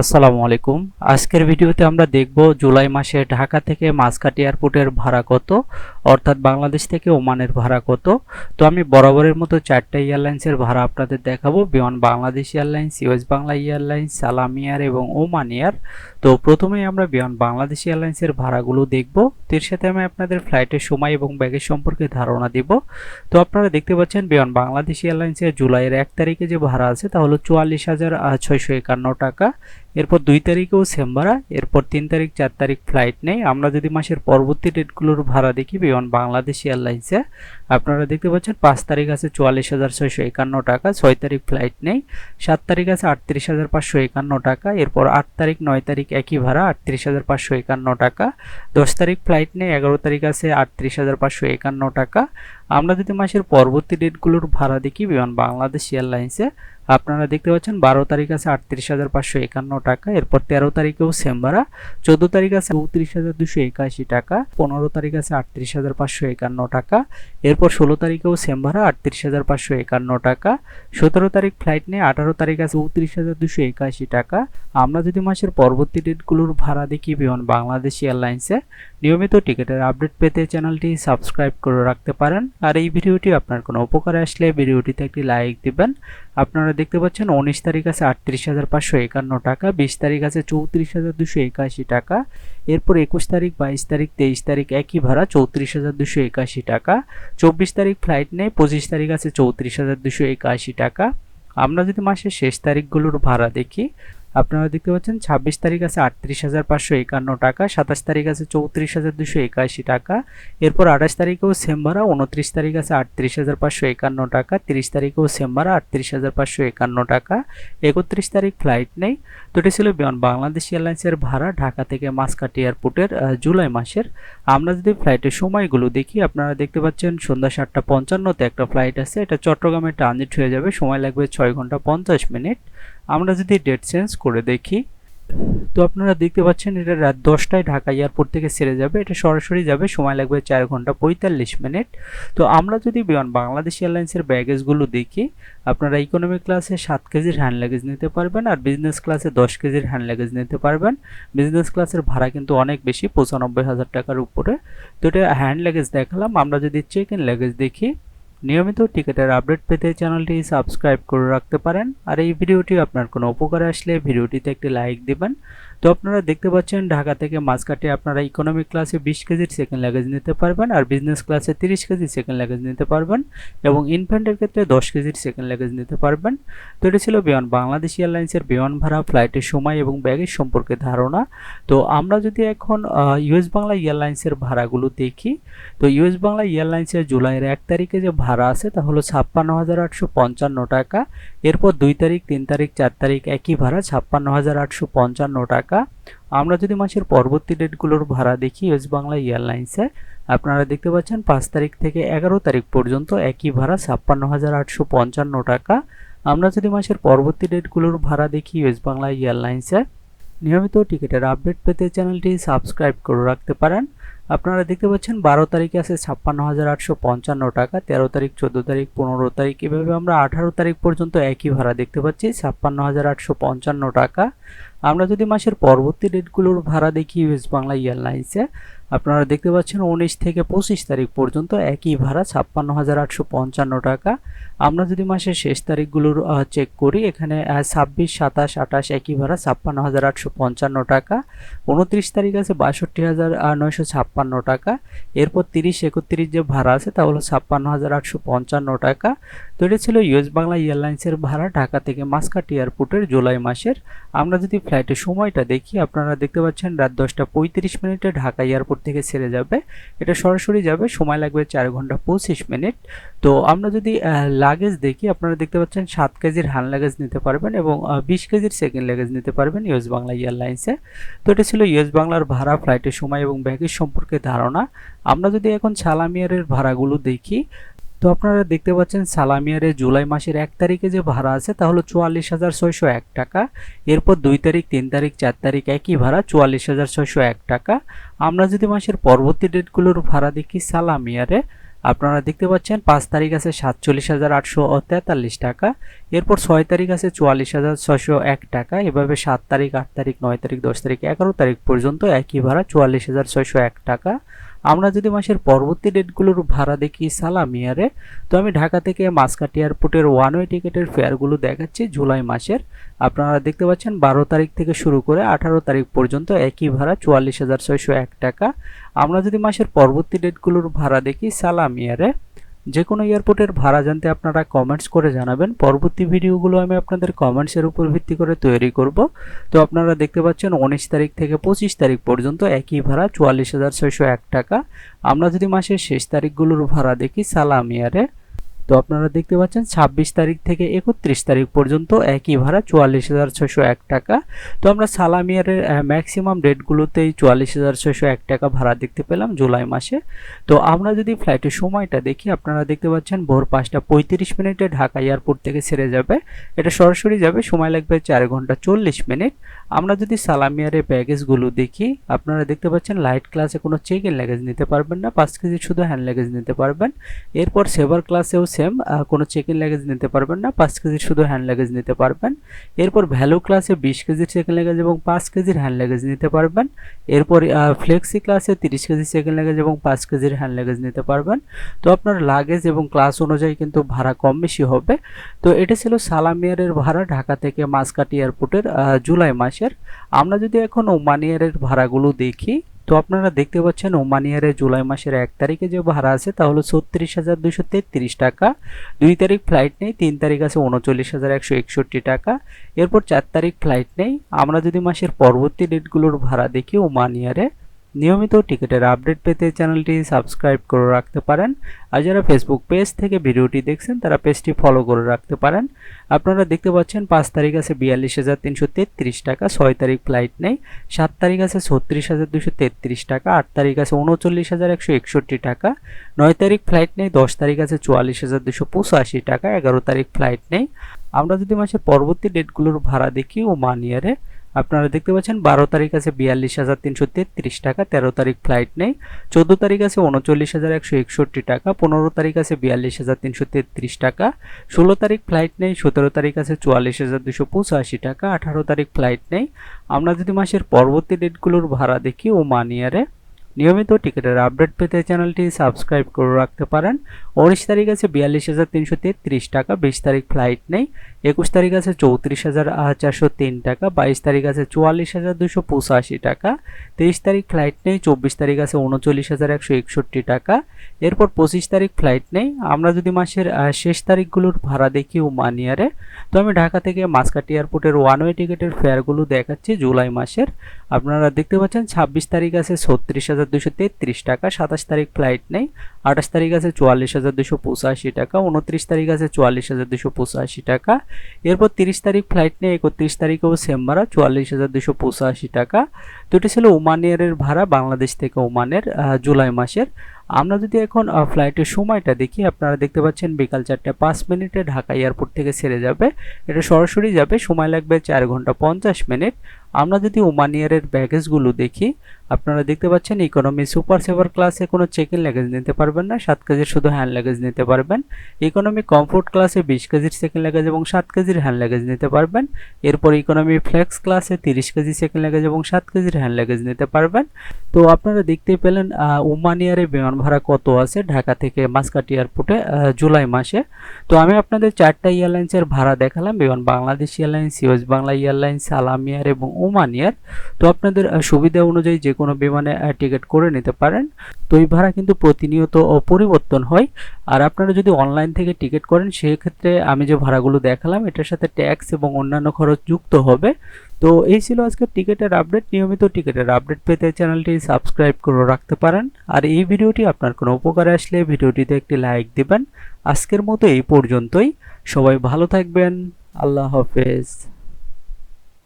আসসালামু আলাইকুম। আজকের ভিডিওতে আমরা দেখব জুলাই মাসে ঢাকা থেকে মাসকাট এয়ারপোর্টের ভাড়া কত, অর্থাৎ বাংলাদেশ থেকে ওমানের ভাড়া কত। তো আমি বরাবরের মতো চারটা এয়ারলাইন্সের ভাড়া আপনাদের দেখাবো, Biman Bangladesh airlines, US Bangla airlines, Salam air এবং ওমান এয়ার। তো প্রথমেই আমরা বিমান বাংলাদেশ এয়ারলাইন্সের ভাড়াগুলো দেখব। এর সাথে আমি আপনাদের ফ্লাইটের সময় এবং ব্যাগের সম্পর্কে ধারণা দিব। তো আপনারা দেখতে পাচ্ছেন বিমান বাংলাদেশ এয়ারলাইন্সের জুলাইয়ের এক তারিখে যে ভাড়া আছে তা হলো চুয়াল্লিশ হাজার ছয়শো একান্ন টাকা। এরপর দুই তারিখেও সেম ভাড়া, এরপর তিন তারিখ, চার তারিখ ফ্লাইট নেই। আমরা যদি মাসের পরবর্তী ডেটগুলোর ভাড়া দেখি বিমান বাংলাদেশ এয়ারলাইন্সে আপনারা দেখতে পাচ্ছেন পাঁচ তারিখ আছে চুয়াল্লিশ হাজার ছয়শো একান্ন টাকা, ছয় তারিখ ফ্লাইট নেই। সাত তারিখ আছে আটত্রিশ হাজার পাঁচশো একান্ন টাকা, এরপর আট তারিখ, নয় তারিখ একই ভাড়া, আটত্রিশ হাজার পাঁচশো একান্ন টাকা। দশ তারিখ ফ্লাইট নেই, এগারো তারিখ আছে আটত্রিশ হাজার পাঁচশো একান্ন টাকা। আমরা যদি মাসের পরবর্তী ডেটগুলোর ভাড়া দেখি বিমান বাংলাদেশ এয়ারলাইন্সে আপনারা দেখতে পাচ্ছেন, বারো তারিখ আছে আটত্রিশ হাজার পাঁচশো একান্ন টাকা, এরপর তেরো তারিখেও সেম ভাড়া, চোদ্দ তারিখ আছে চৌত্রিশ হাজার দুশো একাশি টাকা, পনেরো তারিখ আছে আটত্রিশ হাজার পাঁচশো একান্ন টাকা, এরপর ষোলো তারিখেও সেম ভাড়া, আটত্রিশ হাজার পাঁচশো একান্ন টাকা, সতেরো তারিখ ফ্লাইট নিয়ে আঠারো তারিখ আছে চৌত্রিশ হাজার দুশো একাশি টাকা। আমরা যদি মাসের পরবর্তী ডেটগুলোর ভাড়া দেখি, বিমান বাংলাদেশ এয়ারলাইন্সে, নিয়মিত টিকিটের আপডেট পেতে চ্যানেলটি সাবস্ক্রাইব করে রাখতে পারেন। আর এই ভিডিওটি আপনার কোনো উপকারে আসলে, ভিডিওটিতে একটি লাইক দিবেন। আপনারা দেখতে পাচ্ছেন উনিশ তারিখ আছে আটত্রিশ হাজার পাঁচশো একান্ন টাকা, বিশ তারিখ আছে চৌত্রিশ হাজার দুশো একাশি টাকা, এরপর একুশ তারিখ, বাইশ তারিখ, তেইশ তারিখ একই ভাড়া চৌত্রিশ হাজার দুশো একাশি টাকা, চব্বিশ তারিখ ফ্লাইট নেই, পঁচিশ তারিখ আছে চৌত্রিশ হাজার দুশো একাশি টাকা। আমরা যদি মাসের শেষ তারিখগুলোর ভাড়া দেখি আপনারা দেখতে পাচ্ছেন, ছাব্বিশ তারিখ আছে আটত্রিশ হাজার পাঁচশো একান্ন টাকা, সাতাশ তারিখ আছে চৌত্রিশ হাজার দুশো একাশি টাকা, এরপর আঠাশ তারিখেও সেম ভাড়া, উনত্রিশ তারিখ আছে আটত্রিশ হাজার পাঁচশো একান্ন টাকা, তিরিশ তারিখেও সেম ভাড়া, আটত্রিশ হাজার পাঁচশো একান্ন টাকা, একত্রিশ তারিখ ফ্লাইট নেই। তো এটি ছিল বিমান, বাংলাদেশ এয়ারলাইন্সের ভাড়া ঢাকা থেকে মাসকাটি এয়ারপোর্টের জুলাই মাসের। আমরা যদি ফ্লাইটের সময়গুলো দেখি, আপনারা দেখতে পাচ্ছেন সন্ধ্যা সাতটা পঞ্চান্নতে একটা ফ্লাইট আছে, এটা চট্টগ্রামে ট্রানজিট হয়ে যাবে, সময় লাগবে ছয় ঘণ্টা পঞ্চাশ মিনিট। আমরা যদি ডেট চেঞ্জ করে দেখি, তো আপনারা দেখতে পাচ্ছেন এটা রাত দশটায় ঢাকা এয়ারপোর্ট থেকে ছেড়ে যাবে। এটা সরাসরি যাবে, সময় লাগবে চার ঘণ্টা পঁয়তাল্লিশ মিনিট। তো আমরা যদি বিমান বাংলাদেশ এয়ারলাইন্সের ব্যাগেজগুলো দেখি, আপনারা ইকোনমি ক্লাসে সাত কেজির হ্যান্ড লাগেজ নিতে পারবেন আর বিজনেস ক্লাসে দশ কেজির হ্যান্ড লাগেজ নিতে পারবেন। বিজনেস ক্লাসের ভাড়া কিন্তু অনেক বেশি, পঁচানব্বই হাজার টাকার উপরে। তো এটা হ্যান্ড লাগেজ দেখালাম, আমরা যদি চেক ইন লাগেজ দেখি নিয়মিত টিকিটের আপডেট পেতে চ্যানেলটি সাবস্ক্রাইব করে রাখতে পারেন। আর এই ভিডিওটি আপনার কোনো উপকারে আসলে ভিডিওটিতে একটি লাইক দিবেন। তো আপনারা দেখতে পাচ্ছেন, ঢাকা থেকে মাঝকাটে আপনারা ইকোনমিক ক্লাসে বিশ কেজির সেকেন্ড লাগেজ নিতে পারবেন আর বিজনেস ক্লাসে তিরিশ কেজির সেকেন্ড লাগেজ নিতে পারবেন এবং ইনফ্যান্টের ক্ষেত্রে দশ কেজির সেকেন্ড লাগেজ নিতে পারবেন। তো এটা ছিল বিমান বাংলাদেশ এয়ারলাইন্সের বিমান ভাড়া ফ্লাইটের সময় এবং ব্যাগের সম্পর্কে ধারণা। তো আমরা যদি এখন ইউএস বাংলা এয়ারলাইন্সের ভাড়াগুলো দেখি, তো ইউএস বাংলা এয়ারলাইন্সের জুলাইয়ের এক তারিখে যে ভাড়া আছে তা হলো ছাপ্পান্ন হাজার আটশো পঞ্চান্ন টাকা। এরপর দুই তারিখ, তিন তারিখ, চার তারিখ একই ভাড়া, ছাপ্পান্ন হাজার আটশো পঞ্চান্ন টাকা। আমরা যদি মাসের পরবর্তী ডেটগুলোর ভাড়া দেখি ওয়েস্ট বাংলা এয়ারলাইন্সে আপনারা দেখতে পাচ্ছেন পাঁচ তারিখ থেকে এগারো তারিখ পর্যন্ত একই ভাড়া ছাপ্পান্ন হাজার আটশো পঞ্চান্ন টাকা। আমরা যদি মাসের পরবর্তী ডেটগুলোর ভাড়া দেখি ওয়েস্ট বাংলা এয়ারলাইন্সে নিয়মিত টিকিটের আপডেট পেতে চ্যানেলটি সাবস্ক্রাইব করে রাখতে পারেন। আপনারা দেখতে পাচ্ছেন বারো তারিখে আছে ছাপ্পান্ন হাজার আটশো পঞ্চান্ন টাকা, তেরো তারিখ, চোদ্দ তারিখ, পনেরো তারিখ, এভাবে আমরা আঠারো তারিখ পর্যন্ত একই ভাড়া দেখতে পাচ্ছি, ছাপ্পান্ন হাজার আটশো পঞ্চান্ন টাকা। আমরা যদি মাসের পরবর্তী ডেটগুলোর ভাড়া দেখি ওয়েস্ট বাংলা এয়ারলাইন্সে আপনারা দেখতে পাচ্ছেন উনিশ থেকে পঁচিশ তারিখ পর্যন্ত একই ভাড়া ছাপ্পান্ন হাজার আটশো পঞ্চান্ন টাকা। আমরা যদি মাসের শেষ তারিখগুলোর চেক করি, এখানে ছাব্বিশ, সাতাশ, আঠাশ একই ভাড়া ছাপ্পান্ন হাজার আটশো পঞ্চান্ন টাকা। উনত্রিশ তারিখ আছে বাষট্টি হাজার নয়শো ছাপ্পান্ন টাকা। এরপর তিরিশ, একত্রিশ যে ভাড়া আছে তা হলো ছাপ্পান্ন হাজার আটশো পঞ্চান্ন টাকা। তো এটা ছিল ইউএস বাংলা এয়ারলাইন্সের ভাড়া ঢাকা থেকে মাসকাট এয়ারপোর্টের জুলাই মাসের। আমরা যদি ফ্লাইটের সময়টা দেখি, আপনারা দেখতে পাচ্ছেন রাত দশটা পঁয়ত্রিশ মিনিটে ঢাকা এয়ারপোর্ট থেকে ছেড়ে যাবে। এটা সরাসরি যাবে, সময় লাগবে চার ঘণ্টা পঁচিশ মিনিট। তো আমরা যদি লাগেজ দেখি, আপনারা দেখতে পাচ্ছেন সাত কেজির হ্যান্ড লাগেজ নিতে পারবেন এবং বিশ কেজির সেকেন্ড লাগেজ নিতে পারবেন ইউএস বাংলা এয়ারলাইন্সে। তো এটা ছিল ইউএস বাংলার ভাড়া ফ্লাইটের সময় এবং ব্যাগের সম্পর্কে ধারণা। আমরা যদি এখন ছালামিয়ারের ভাড়াগুলো দেখি তো আপনারা দেখতে পাচ্ছেন সালামিয়ারে জুলাই মাসের এক তারিখে যে ভাড়া আছে তা হলো চুয়াল্লিশ হাজার ছয়শো এক টাকা। এরপর দুই তারিখ, তিন তারিখ, চার তারিখ একই ভাড়া চুয়াল্লিশ হাজার ছয়শো এক টাকা। আমরা যদি মাসের পরবর্তী ডেটগুলোর ভাড়া দেখি সালামিয়ারে আপনারা দেখতে পাচ্ছেন পাঁচ তারিখ আছে সাতচল্লিশ হাজার আটশো তেতাল্লিশ টাকা, এরপর ছয় তারিখ আছে চুয়াল্লিশ হাজার ছশো এক টাকা, এভাবে সাত তারিখ, আট তারিখ, নয় তারিখ, দশ তারিখ, এগারো তারিখ পর্যন্ত একই ভাড়া চুয়াল্লিশ হাজার ছয়শো এক টাকা। আমরা যদি মাসের পরবর্তী ডেটগুলোর ভাড়া দেখি সালাম ইয়ারে তো আমি ঢাকা থেকে মাসকাটি এয়ারপোর্টের ওয়ান ওয়ে টিকিটের ফেয়ারগুলো দেখাচ্ছি জুলাই মাসের। আপনারা দেখতে পাচ্ছেন বারো তারিখ থেকে শুরু করে আঠারো তারিখ পর্যন্ত একই ভাড়া চুয়াল্লিশ হাজার ছয়শো এক টাকা। আমরা যদি মাসের পরবর্তী ডেটগুলোর ভাড়া দেখি সালামিয়ারে যে কোনো এয়ারপোর্টের ভাড়া জানতে আপনারা কমেন্টস করে জানাবেন। পরবর্তী ভিডিওগুলো আমি আপনাদের কমেন্টসের উপর ভিত্তি করে তৈরি করব। তো আপনারা দেখতে পাচ্ছেন উনিশ তারিখ থেকে পঁচিশ তারিখ পর্যন্ত একই ভাড়া চুয়াল্লিশ হাজার ছয়শো এক টাকা। আমরা যদি মাসের শেষ তারিখগুলোর ভাড়া দেখি সালামিয়ারে তো আপনারা দেখতে পাচ্ছেন ছাব্বিশ তারিখ থেকে একত্রিশ তারিখ পর্যন্ত একই ভাড়া চুয়াল্লিশ হাজার ছয়শো এক টাকা। তো আমরা সালামিয়ারের ম্যাক্সিমাম ডেটগুলোতেই চুয়াল্লিশ হাজার ছয়শো এক টাকা ভাড়া দেখতে পেলাম জুলাই মাসে। তো আমরা যদি ফ্লাইটের সময়টা দেখি, আপনারা দেখতে পাচ্ছেন ভোর পাঁচটা পঁয়ত্রিশ মিনিটে ঢাকা এয়ারপোর্ট থেকে ছেড়ে যাবে। এটা সরাসরি যাবে, সময় লাগবে চার ঘণ্টা চল্লিশ মিনিট। আমরা যদি সালামিয়ারের ব্যাগেজগুলো দেখি, আপনারা দেখতে পাচ্ছেন লাইট ক্লাসে কোনো চেক ইন ল্যাগেজ নিতে পারবেন না, পাঁচ কেজি শুধু হ্যান্ড ল্যাগেজ নিতে পারবেন। এরপর সেভার ক্লাসেও সেম কোনো চেক ইন ল্যাগেজ নিতে পারবেন না, পাঁচ কেজির শুধু হ্যান্ড ল্যাগেজ নিতে পারবেন। এরপর ভ্যালু ক্লাসে বিশ কেজির চেক ইন ল্যাগেজ এবং পাঁচ কেজির হ্যান্ড ল্যাগেজ নিতে পারবেন। এরপর ফ্লেক্সি ক্লাসে তিরিশ কেজি চেক ইন ল্যাগেজ এবং পাঁচ কেজির হ্যান্ড ল্যাগেজ নিতে পারবেন। তো আপনার লাগেজ এবং ক্লাস অনুযায়ী কিন্তু ভাড়া কম বেশি হবে। তো এটা ছিল সালামিয়ারের ভাড়া ঢাকা থেকে মাসকাটি এয়ারপোর্টের জুলাই মাসের। আমরা যদি এখন ওমানিয়ারের ভাড়াগুলো দেখি তো আপনারা দেখতে পাচ্ছেন ওমানিয়ারে জুলাই মাসের এক তারিখে যে ভাড়া আছে তা হলো ছত্রিশ হাজার দুশো তেত্রিশ টাকা। দুই তারিখ ফ্লাইট নেই, তিন তারিখ আছে উনচল্লিশ হাজার একশো একষট্টি টাকা। এরপর চার তারিখ ফ্লাইট নেই। আমরা যদি মাসের পরবর্তী ডেটগুলোর ভাড়া দেখি ওমানিয়ারে নিয়মিত টিকিটের আপডেট পেতে চ্যানেলটি সাবস্ক্রাইব করে রাখতে পারেন। আর যারা ফেসবুক পেজ থেকে ভিডিওটি দেখছেন, তারা পেজটি ফলো করে রাখতে পারেন। আপনারা দেখতে পাচ্ছেন, পাঁচ তারিখ আছে বিয়াল্লিশ হাজার তিনশো তেত্রিশ টাকা, ছয় তারিখ ফ্লাইট নেই। সাত তারিখ আছে ছত্রিশ হাজার দুশো তেত্রিশ টাকা, আট তারিখ আছে উনচল্লিশ হাজার একশো একষট্টি টাকা, নয় তারিখ ফ্লাইট নেই, দশ তারিখ আছে চুয়াল্লিশ হাজার দুশো পঁচাশি টাকা, এগারো তারিখ ফ্লাইট নেই। আমরা যদি মাসের পরবর্তী ডেটগুলোর ভাড়া দেখি, ও মানিয়ারে আপনারা দেখতে পাচ্ছেন, বারো তারিখ আছে বিয়াল্লিশ হাজার তিনশো তেত্রিশ টাকা, তেরো তারিখ ফ্লাইট নেই, চোদ্দ তারিখ আছে উনচল্লিশ হাজার একশো একষট্টি টাকা, পনেরো তারিখ আছে বিয়াল্লিশ হাজার তিনশো তেত্রিশ টাকা, ষোলো তারিখ ফ্লাইট নেই, সতেরো তারিখ আছে চুয়াল্লিশ হাজার দুশো পঁচাশি টাকা, আঠারো তারিখ ফ্লাইট নেই। আমরা যদি মাসের পরবর্তী ডেটগুলোর ভাড়া দেখি, ও মানিয়ারে নিয়মিত টিকিটের আপডেট পেতে চ্যানেলটি সাবস্ক্রাইব করে রাখতে পারেন। উনিশ তারিখ আছে বিয়াল্লিশ হাজার তিনশো তেত্রিশ টাকা, বিশ তারিখ ফ্লাইট নেই। একুশ তারিখ আছে চৌত্রিশ হাজার চারশো তিন টাকা, বাইশ তারিখ আছে চুয়াল্লিশ হাজার দুশো পঁচাশি টাকা, তেইশ তারিখ ফ্লাইট নেই, চব্বিশ তারিখ আছে উনচল্লিশ হাজার একশো একষট্টি টাকা। এরপর পঁচিশ তারিখ ফ্লাইট নেই। আমরা যদি মাসের শেষ তারিখগুলোর ভাড়া দেখি ও মানিয়ারে তো আমি ঢাকা থেকে মাসকাটি এয়ারপোর্টের ওয়ান ওয়ে টিকিটের ফেয়ারগুলো দেখাচ্ছি জুলাই মাসের। আপনারা দেখতে পাচ্ছেন, ছাব্বিশ তারিখ আছে ছত্রিশ হাজার দুশো তেত্রিশ টাকা, সাতাশ তারিখ ফ্লাইট নেই, আঠাশ তারিখ আছে চুয়াল্লিশ হাজার দুশো পঁচাশি টাকা, উনত্রিশ তারিখ আছে চুয়াল্লিশ হাজার দুশো পঁচাশি টাকা। এরপর তিরিশ তারিখ ফ্লাইট নেই, একত্রিশ তারিখেও সেম ভাড়া, চুয়াল্লিশ হাজার দুশো পঁচাশি টাকা। এটা ছিল ওমানিয়ারের ভাড়া, বাংলাদেশ থেকে ওমানের জুলাই মাসের। আমরা যদি এখন ফ্লাইটের সময়টা দেখি, আপনারা দেখতে পাচ্ছেন বিকাল চারটে পাঁচ মিনিটে ঢাকা এয়ারপোর্ট থেকে ছেড়ে যাবে। এটা সরাসরি যাবে, সময় লাগবে চার ঘণ্টা পঞ্চাশ মিনিট। আমরা যদি ওমান ইয়ারের ব্যাগেজগুলো দেখি, আপনারা দেখতে পাচ্ছেন ইকোনমি সুপার সেভার ক্লাসে কোনো চেক ইন ল্যাগেজ নিতে পারবেন না, সাত কেজির শুধু হ্যান্ড ল্যাগেজ নিতে পারবেন। ইকোনমি কমফোর্ট ক্লাসে বিশ কেজির সেকেন্ড ল্যাগেজ এবং সাত কেজির হ্যান্ড ল্যাগেজ নিতে পারবেন। এরপর ইকোনমি ফ্লেক্স ক্লাসে তিরিশ কেজি সেকেন্ড ল্যাগেজ এবং সাত কেজির হ্যান্ড ল্যাগেজ নিতে পারবেন। তো আপনারা দেখতেই পেলেন ওমান ইয়ারে বিমান ভাড়া কত আছে ঢাকা থেকে মাসকাটি এয়ারপোর্টে জুলাই মাসে। তো আমি আপনাদের চারটা এয়ারলাইন্সের ভাড়া দেখালাম, Biman Bangladesh airlines US Bangla airlines সালামিয়ার এবং ওমানিয়ার তো আপনাদের সুবিধা অনুযায়ী যে কোনো বিমানে টিকিট করে নিতে পারেন। তো এই ভাড়া কিন্তু প্রতিনিয়ত পরিবর্তন হয়। আর আপনারা যদি অনলাইন থেকে টিকিট করেন, সেক্ষেত্রে আমি যে ভাড়াগুলো দেখালাম, এটার সাথে ট্যাক্স এবং অন্যান্য খরচ যুক্ত হবে। তো এই ছিল আজকের টিকিটের আপডেট। নিয়মিত টিকিটের আপডেট পেতে চ্যানেলটি সাবস্ক্রাইব করে রাখতে পারেন। আর এই ভিডিওটি আপনার কোনো উপকারে আসলে ভিডিওটিতে একটি লাইক দিবেন। আজকের মতো এই পর্যন্তই। সবাই ভালো থাকবেন। আল্লাহ হাফেজ।